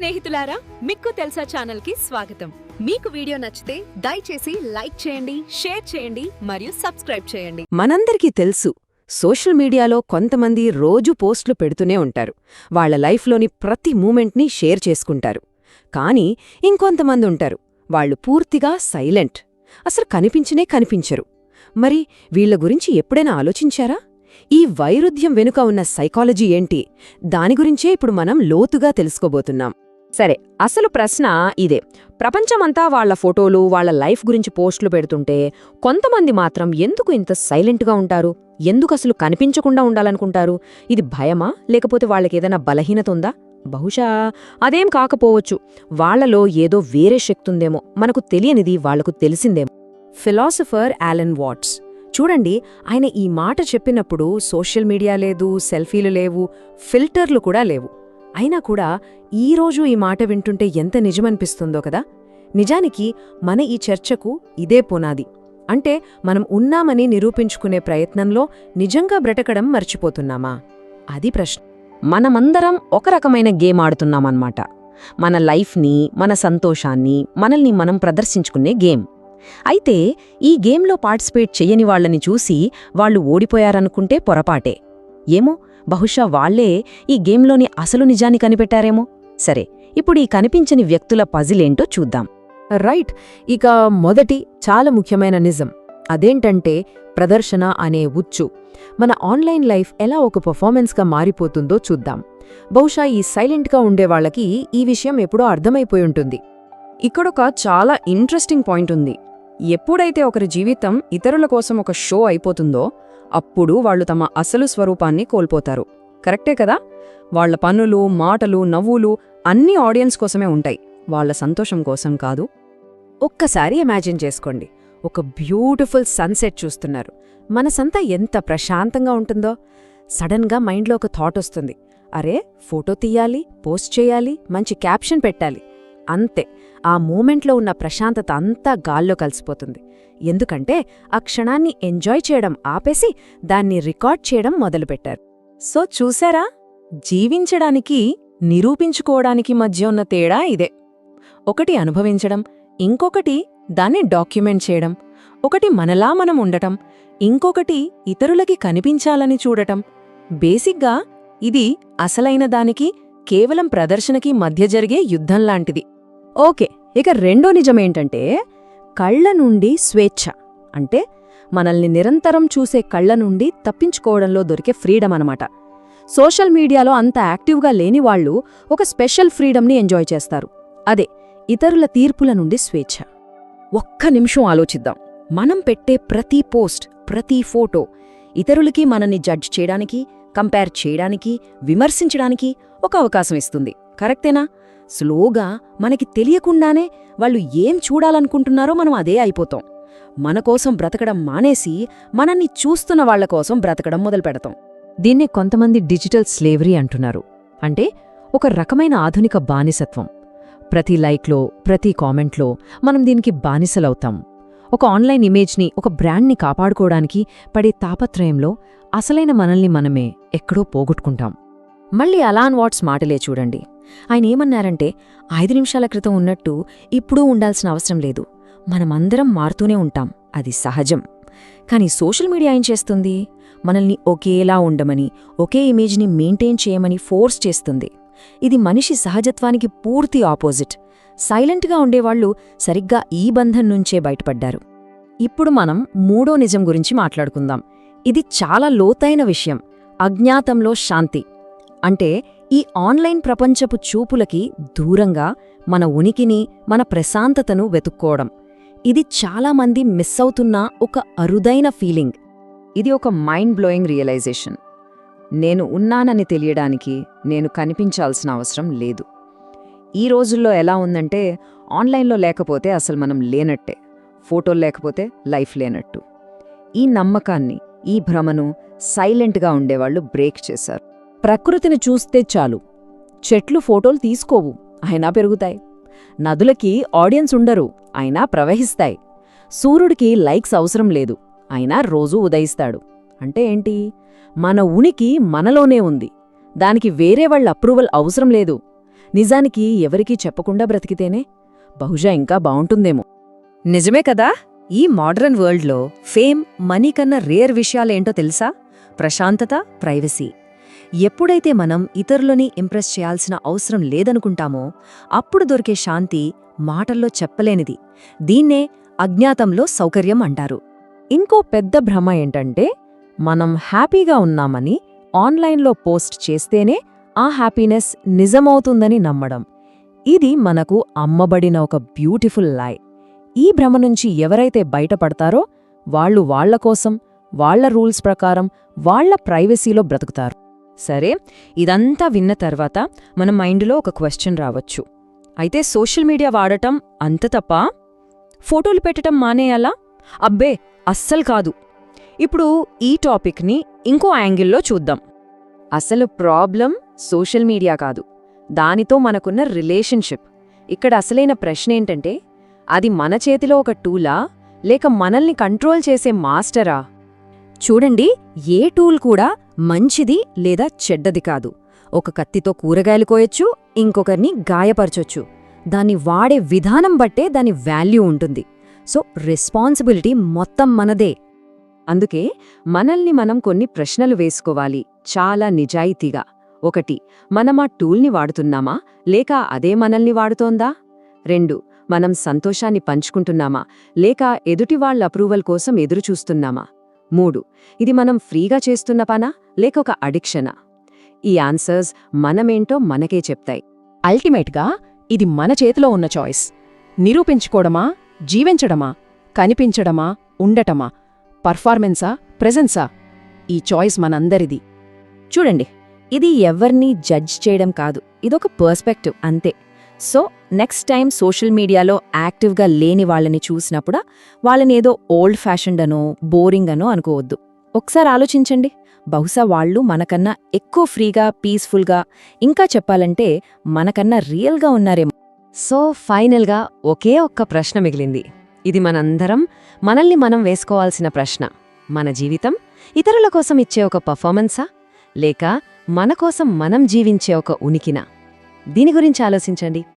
స్నేహితులారా మిక్కు తెలుసా ఛానల్కి స్వాగతం. మీకు వీడియో నచ్చితే దయచేసి లైక్ చేయండి షేర్ చేయండి మరియు సబ్స్క్రైబ్ చేయండి. మనందరికీ తెలుసు సోషల్ మీడియాలో కొంతమంది రోజు పోస్టులు పెడుతూనే ఉంటారు. వాళ్ళ లైఫ్లోని ప్రతి మూమెంట్ని షేర్ చేసుకుంటారు. కానీ ఇంకొంతమంది ఉంటారు వాళ్ళు పూర్తిగా సైలెంట్. అసలు కనిపించనే కనిపించరు. మరి వీళ్ళ గురించి ఎప్పుడైనా ఆలోచించారా? ఈ వైరుధ్యం వెనుక ఉన్న సైకాలజీ ఏంటి? దాని గురించే ఇప్పుడు మనం లోతుగా తెలుసుకోబోతున్నాం. సరే అసలు ప్రశ్న ఇదే. ప్రపంచమంతా వాళ్ళ ఫోటోలు వాళ్ళ లైఫ్ గురించి పోస్టులు పెడుతుంటే కొంతమంది మాత్రం ఎందుకు ఇంత సైలెంట్గా ఉంటారు? ఎందుకు అసలు కనిపించకుండా ఉండాలనుకుంటారు? ఇది భయమా? లేకపోతే వాళ్ళకేదైనా బలహీనత ఉందా? బహుశా అదేం కాకపోవచ్చు. వాళ్ళలో ఏదో వేరే శక్తుందేమో మనకు తెలియనిది వాళ్ళకు తెలిసిందేమో. Philosopher Allen watts. చూడండి ఆయన ఈ మాట చెప్పినప్పుడు సోషల్ మీడియా లేదు సెల్ఫీలు లేవు ఫిల్టర్లు కూడా లేవు. అయినా కూడా ఈరోజు ఈ మాట వింటుంటే ఎంత నిజమనిపిస్తుందో కదా? నిజానికి మన ఈ చర్చకు ఇదే పునాది. అంటే మనం ఉన్నామని నిరూపించుకునే ప్రయత్నంలో నిజంగా బ్రతకడం మర్చిపోతున్నామా? అది ప్రశ్న. మనమందరం ఒక రకమైన గేమ్ ఆడుతున్నామన్నమాట. మన లైఫ్ని మన సంతోషాన్ని మనల్ని మనం ప్రదర్శించుకునే గేమ్. అయితే ఈ గేమ్లో పార్టిసిపేట్ చెయ్యని వాళ్ళని చూసి వాళ్ళు ఓడిపోయారనుకుంటే పొరపాటే. ఏమో బహుశా వాళ్ళే ఈ గేమ్లోని అసలు నిజాన్ని కనిపెట్టారేమో. సరే ఇప్పుడు ఈ కనిపించని వ్యక్తుల పజిలేంటో చూద్దాం. రైట్ ఇక మొదటి చాలా ముఖ్యమైన నిజం. అదేంటంటే ప్రదర్శన అనే ఉచ్చు. మన ఆన్లైన్ లైఫ్ ఎలా ఒక పర్ఫార్మెన్స్గా మారిపోతుందో చూద్దాం. బహుశా ఈ సైలెంట్గా ఉండేవాళ్ళకి ఈ విషయం ఎప్పుడో అర్థమైపోయి ఉంటుంది. ఇక్కడొక చాలా ఇంట్రెస్టింగ్ పాయింట్ ఉంది. ఎప్పుడైతే ఒకరి జీవితం ఇతరుల కోసం ఒక షో అయిపోతుందో అప్పుడు వాళ్ళు తమ అసలు స్వరూపాన్ని కోల్పోతారు. కరెక్టే కదా? వాళ్ళ పనులు మాటలు నవ్వులు అన్నీ ఆడియన్స్ కోసమే ఉంటాయి. వాళ్ళ సంతోషం కోసం కాదు. ఒక్కసారి ఇమాజిన్ చేసుకోండి. ఒక బ్యూటిఫుల్ సన్సెట్ చూస్తున్నారు. మనసంతా ఎంత ప్రశాంతంగా ఉంటుందో. సడన్గా మైండ్లో ఒక థాట్ వస్తుంది. అరే ఫోటో తీయాలి పోస్ట్ చేయాలి మంచి క్యాప్షన్ పెట్టాలి. అంతే. ఆ మూమెంట్లో ఉన్న ప్రశాంతత అంతా గాల్లో కలిసిపోతుంది. ఎందుకంటే ఆ క్షణాన్ని ఎంజాయ్ చేయడం ఆపేసి దాన్ని రికార్డ్ చేయడం మొదలుపెట్టారు. సో చూసారా? జీవించడానికి నిరూపించుకోవడానికి మధ్య ఉన్న తేడా ఇదే. ఒకటి అనుభవించడం ఇంకొకటి దాన్ని డాక్యుమెంట్ చేయడం ఒకటి మనలా మనం ఉండటం ఇంకొకటి ఇతరులకి కనిపించాలని చూడటం. బేసిక్గా ఇది అసలైన దానికి కేవలం ప్రదర్శనకి మధ్య జరిగే యుద్ధంలాంటిది ఓకే ఇక రెండో నిజమేంటంటే కళ్ళ నుండి స్వేచ్ఛ. అంటే మనల్ని నిరంతరం చూసే కళ్ళ నుండి తప్పించుకోవడంలో దొరికే ఫ్రీడమ్ అనమాట సోషల్ మీడియాలో అంత యాక్టివ్గా లేని వాళ్ళు ఒక స్పెషల్ ఫ్రీడమ్ని ఎంజాయ్ చేస్తారు. అదే ఇతరుల తీర్పుల నుండి స్వేచ్ఛ. ఒక్క నిమిషం ఆలోచిద్దాం. మనం పెట్టే ప్రతి పోస్ట్ ప్రతి ఫోటో ఇతరులకి మనల్ని జడ్జ్ చేయడానికి కంపేర్ చేయడానికి విమర్శించడానికి ఒక అవకాశం ఇస్తుంది. కరెక్టేనా? స్లోగా మనకి తెలియకుండానే వాళ్ళు ఏం చూడాలనుకుంటున్నారో మనం అదే అయిపోతాం. మన కోసం బ్రతకడం మానేసి మనల్ని చూస్తున్న వాళ్ళ కోసం బ్రతకడం మొదలుపెడతాం దీన్నే కొంతమంది డిజిటల్ స్లేవరీ అంటున్నారు. అంటే ఒక రకమైన ఆధునిక బానిసత్వం. ప్రతి లైక్లో ప్రతి కామెంట్లో మనం దీనికి బానిసలవుతాం. ఒక ఆన్లైన్ ఇమేజ్ని ఒక బ్రాండ్ని కాపాడుకోవడానికి పడే తాపత్రయంలో అసలైన మనల్ని మనమే ఎక్కడో పోగొట్టుకుంటాం. మళ్ళీ అలాన్ వాట్స్ మాటలే చూడండి. ఆయన ఏమన్నారంటే ఐదు నిమిషాల క్రితం ఉన్నట్టు ఇప్పుడూ ఉండాల్సిన అవసరం లేదు. మనమందరం మారుతూనే ఉంటాం. అది సహజం. కానీ సోషల్ మీడియా ఏం చేస్తుంది? మనల్ని ఒకేలా ఉండమని ఒకే ఇమేజ్ని మెయింటైన్ చేయమని ఫోర్స్ చేస్తుంది. ఇది మనిషి సహజత్వానికి పూర్తి ఆపోజిట్. సైలెంట్గా ఉండేవాళ్ళు సరిగ్గా ఈ బంధం నుంచే బయటపడ్డారు. ఇప్పుడు మనం మూడో నిజం గురించి మాట్లాడుకుందాం. ఇది చాలా లోతైన విషయం. అజ్ఞాతంలో శాంతి. అంటే ఈ ఆన్లైన్ ప్రపంచపు చూపులకి దూరంగా మన ఉనికిని మన ప్రశాంతతను వెతుక్కోవడం. ఇది చాలామంది మిస్ అవుతున్న ఒక అరుదైన ఫీలింగ్. ఇది ఒక మైండ్ బ్లోయింగ్ రియలైజేషన్ నేను ఉన్నానని తెలియడానికి నేను కనిపించాల్సిన అవసరం లేదు. ఈ రోజుల్లో ఎలా ఉందంటే ఆన్లైన్లో లేకపోతే అసలు మనం లేనట్టే. ఫోటోలు లేకపోతే లైఫ్ లేనట్టు. ఈ నమ్మకాన్ని ఈ భ్రమను సైలెంట్గా ఉండేవాళ్ళు బ్రేక్ చేశారు. ప్రకృతిని చూస్తే చాలు. చెట్లు ఫోటోలు తీసుకోవు. అయినా పెరుగుతాయి. నదులకి ఆడియన్స్ ఉండరు. అయినా ప్రవహిస్తాయి. సూర్యుడికి లైక్స్ అవసరం లేదు. అయినా రోజూ ఉదయిస్తాడు. అంటే ఏంటి? మన ఉనికి మనలోనే ఉంది. దానికి వేరే వాళ్ళ అప్రూవల్ అవసరం లేదు. నిజానికి ఎవరికీ చెప్పకుండా బ్రతికితేనే? బహుశా ఇంకా బావుంటుందేమో నిజమే కదా? ఈ మోడర్న్ వరల్డ్లో ఫేమ్ మనీ కన్నా రేర్ విషయాలేంటో తెలుసా? ప్రశాంతత ప్రైవసీ. ఎప్పుడైతే మనం ఇతరులని ఇంప్రెస్ చేయాల్సిన అవసరం లేదనుకుంటామో అప్పుడు దొరికే శాంతి మాటల్లో చెప్పలేనిది. దీన్నే అజ్ఞాతంలో సౌకర్యం అంటారు. ఇంకో పెద్ద భ్రమ ఏంటంటే మనం హ్యాపీగా ఉన్నామని ఆన్లైన్లో పోస్ట్ చేస్తేనే ఆ హ్యాపీనెస్ నిజమవుతుందని నమ్మడం. ఇది మనకు అమ్మబడిన ఒక బ్యూటిఫుల్ లై. ఈ భ్రమ నుంచి ఎవరైతే బయటపడతారో వాళ్ళు వాళ్ళ కోసం వాళ్ళ రూల్స్ ప్రకారం వాళ్ళ ప్రైవసీలో బ్రతుకుతారు. సరే ఇదంతా విన్న తర్వాత మన మైండ్లో ఒక క్వశ్చన్ రావచ్చు. అయితే సోషల్ మీడియా వాడటం అంత తప్ప? ఫోటోలు పెట్టడం మానేయాలా అబ్బే అస్సలు కాదు. ఇప్పుడు ఈ టాపిక్ని ఇంకో యాంగిల్లో చూద్దాం. అసలు ప్రాబ్లం సోషల్ మీడియా కాదు. దానితో మనకున్న రిలేషన్షిప్. ఇక్కడ అసలైన ప్రశ్న ఏంటంటే అది మన చేతిలో ఒక టూలా? లేక మనల్ని కంట్రోల్ చేసే మాస్టరా? చూడండి ఏ టూల్ కూడా మంచిది లేదా చెడ్డది కాదు. ఒక కత్తితో కూరగాయలు కోయొచ్చు ఇంకొకరిని గాయపరచొచ్చు. దాన్ని వాడే విధానం బట్టే దాని వాల్యూ ఉంటుంది. సో రెస్పాన్సిబిలిటీ మొత్తం మనదే. అందుకే మనల్ని మనం కొన్ని ప్రశ్నలు వేసుకోవాలి. చాలా నిజాయితీగా. ఒకటి మనం ఆ టూల్ని వాడుతున్నామా? లేక అదే మనల్ని వాడుతోందా? రెండు మనం సంతోషాన్ని పంచుకుంటున్నామా? లేక ఎదుటివాళ్ళ అప్రూవల్ కోసం ఎదురుచూస్తున్నామా? మూడు. ఇది మనం ఫ్రీగా చేస్తున్న పనా? లేక ఒక అడిక్షనా? ఈ ఆన్సర్స్ మనమేంటో మనకే చెప్తాయి. అల్టిమేట్గా ఇది మన చేతిలో ఉన్న చాయిస్. నిరూపించుకోవడమా జీవించడమా? కనిపించడమా? ఉండటమా? పర్ఫార్మెన్సా? ప్రెజెన్సా? ఈ చాయిస్ మనందరిది. చూడండి. ఇది ఎవ్వర్నీ జడ్జ్ చేయడం కాదు. ఇదొక పర్స్పెక్టివ్ అంతే. సో నెక్స్ట్ టైం సోషల్ మీడియాలో యాక్టివ్గా లేని వాళ్ళని చూసినప్పుడు వాళ్ళని ఏదో ఓల్డ్ ఫ్యాషన్డ్ అనో బోరింగ్ అనో అనుకోవద్దు. ఒకసారి ఆలోచించండి. బహుశా వాళ్ళు మనకన్నా ఎక్కువ ఫ్రీగా పీస్ఫుల్గా ఇంకా చెప్పాలంటే మనకన్నా రియల్గా ఉన్నారేమో. సో ఫైనల్గా ఒకే ఒక్క ప్రశ్న మిగిలింది. ఇది మనందరం మనల్ని మనం వేసుకోవాల్సిన ప్రశ్న. మన జీవితం ఇతరుల కోసం ఇచ్చే ఒక పర్ఫార్మెన్సా లేక మన కోసం మనం జీవించే ఒక ఉనికినా? దీని గురించి ఆలోచించండి.